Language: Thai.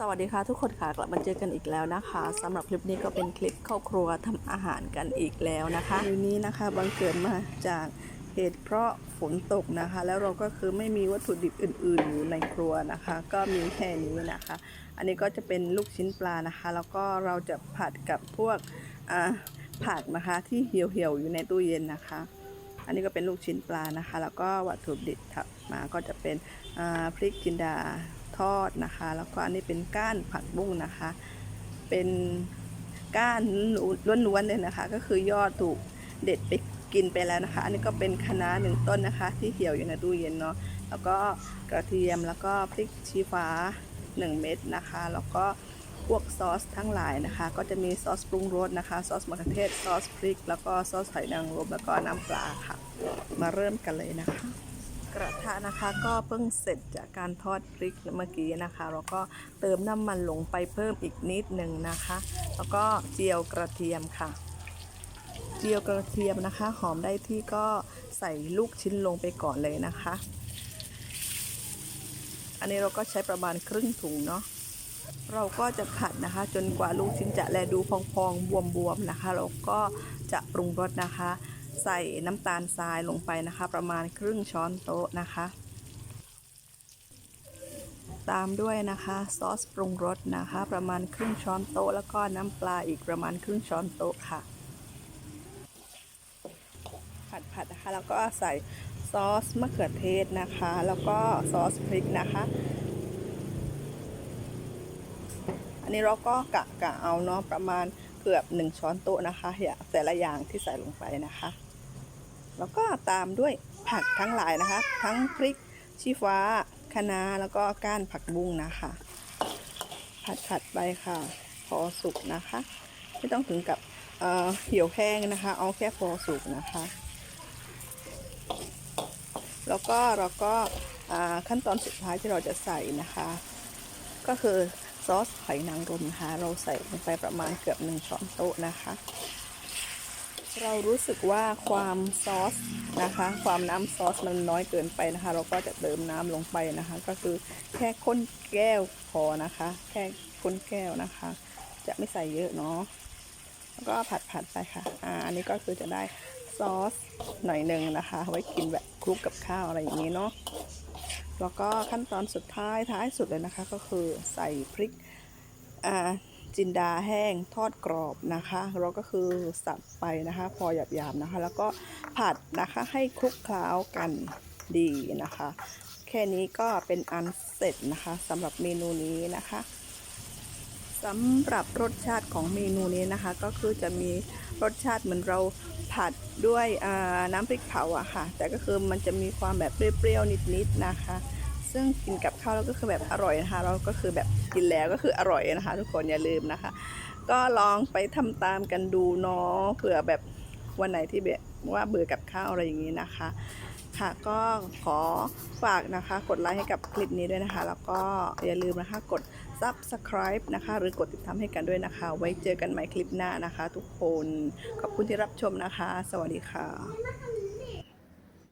สวัสดีค่ะทุกคนค่ะกลับมาเจอกันอีกแล้วนะคะสำหรับคลิปนี้ก็เป็นคลิปเข้าครัวทำอาหารกันอีกแล้วนะคะคลิปนี้นะคะบังเกิดมาจากเหตุเพราะฝนตกนะคะ แล้วเราก็คือไม่มีวัตถุดิบอื่น ๆ อยู่ในครัวนะคะ ก็มีแค่นี้นะคะ อันนี้ก็จะเป็นลูกชิ้นปลานะคะ แล้วก็เราจะผัดกับพวกผักนะคะที่เหี่ยวๆอยู่ในตู้เย็นนะคะอันนี้ก็เป็นลูกชิ้นปลานะคะ แล้วก็วัตถุดิบถัดมาก็จะเป็นพริกจินดา ทอดนะคะ แล้วก็อันนี้เป็นก้านผักบุ้งนะคะ เป็นก้านล้วนๆเลยนะคะ ก็คือยอดถูกเด็ดไปกินไปแล้วนะคะ อันนี้ก็เป็นคะน้าหนึ่งต้นนะคะ ที่เหี่ยวอยู่ในตู้เย็นเนาะแล้วก็กระเทียมแล้วก็พริกชี้ฟ้า 1 เม็ดนะคะ แล้วก็พวกซอสทั้งหลายนะคะ ก็จะมีซอสปรุงรสนะคะซอสมะเขือเทศซอสพริก แล้วก็ซอสหอยนางรมแล้วก็น้ำปลาค่ะ มาเริ่มกันเลยนะคะ กระทะนะคะก็เพิ่งเสร็จจากการทอดพริกเมื่อกี้นะคะแล้วก็เติมน้ำมันลงไปเพิ่มอีกนิดหนึ่งนะคะ แล้วก็เจียวกระเทียมค่ะ เจียวกระเทียมนะคะ หอมได้ที่ก็ใส่ลูกชิ้นลงไปก่อนเลยนะคะ อันนี้เราก็ใช้ประมาณครึ่งถุงเนาะเราก็จะผัดนะคะ จนกว่าลูกชิ้นจะแลดูพองๆบวมๆนะคะเราก็จะปรุงรสนะคะ ใส่น้ำตาลทรายลงไปนะคะ ประมาณครึ่งช้อนโต๊ะนะคะ ตามด้วยนะคะซอสปรุงรสนะคะ ประมาณครึ่งช้อนโต๊ะแล้วก็น้ำปลาอีกประมาณครึ่งช้อนโต๊ะค่ะ ผัดผัดนะคะแล้วก็ใส่ซอสมะเขือเทศนะคะ แล้วก็ซอสพริกนะคะอันนี้เราก็กะกะเอาเนาะประมาณเกือบหนึ่งช้อนโต๊ะนะคะ แต่ละอย่างที่ใส่ลงไปนะคะ แล้วก็ตามด้วยผักทั้งหลายนะคะ ทั้งพริกชี้ฟ้าคะน้าแล้วก็ก้านผักบุ้งนะคะ ผัดผัดไปค่ะ พอสุกนะคะ ไม่ต้องถึงกับเเหี่ยวแห้งนะคะ เอาแค่พอสุกนะคะ แล้วก็เราก็ขั้นตอนสุดท้ายที่เราจะใส่นะคะ ก็คือซอสหอยนางรมนะคะ เราใส่ลงไปประมาณเกือบหนึ่งช้อนโต๊ะนะคะ เรารู้สึกว่าความซอสนะคะ ความน้ำซอสมันน้อยเกินไปนะคะ เราก็จะเติมน้ำลงไปนะคะ ก็คือแค่ข้นแก้วพอนะคะ แค่ข้นแก้วนะคะ จะไม่ใส่เยอะเนาะแล้วก็ผัดผัดไปค่ะ อ่า อันนี้ก็คือจะได้ซอสหน่อยหนึ่งนะคะ ไว้กินแบบคลุกกับข้าวอะไรอย่างนี้เนาะ แล้วก็ขั้นตอนสุดท้ายท้ายสุดเลยนะคะ ก็คือใส่พริก อ่า จินดาแห้งทอดกรอบนะคะเราก็คือสับไปนะคะ พอหยาบๆนะคะ แล้วก็ผัดนะคะให้คลุกเคล้ากันดีนะคะ แค่นี้ก็เป็นอันเสร็จนะคะสำหรับเมนูนี้นะคะสำหรับรสชาติของเมนูนี้นะคะ ก็คือจะมีรสชาติเหมือนเราผัดด้วยน้ำพริกเผาอะค่ะ แต่ก็คือมันจะมีความแบบเปรี้ยวๆนิดๆนะคะ ซึ่งกินกับข้าวแล้วก็คือแบบอร่อยนะคะ เราก็คือแบบกินแล้วก็คืออร่อยนะคะ ทุกคนอย่าลืมนะคะ ก็ลองไปทำตามกันดูเนาะเผื่อแบบวันไหนที่แบบว่าเบื่อกับข้าวอะไรอย่างนี้นะคะ ค่ะก็ขอฝากนะคะ กดไลค์ให้กับคลิปนี้ด้วยนะคะ แล้วก็อย่าลืมนะคะกด subscribe นะคะ หรือกดติดตามให้กันด้วยนะคะ ไว้เจอกันใหม่คลิปหน้านะคะ ทุกคนขอบคุณที่รับชมนะคะ สวัสดีค่ะ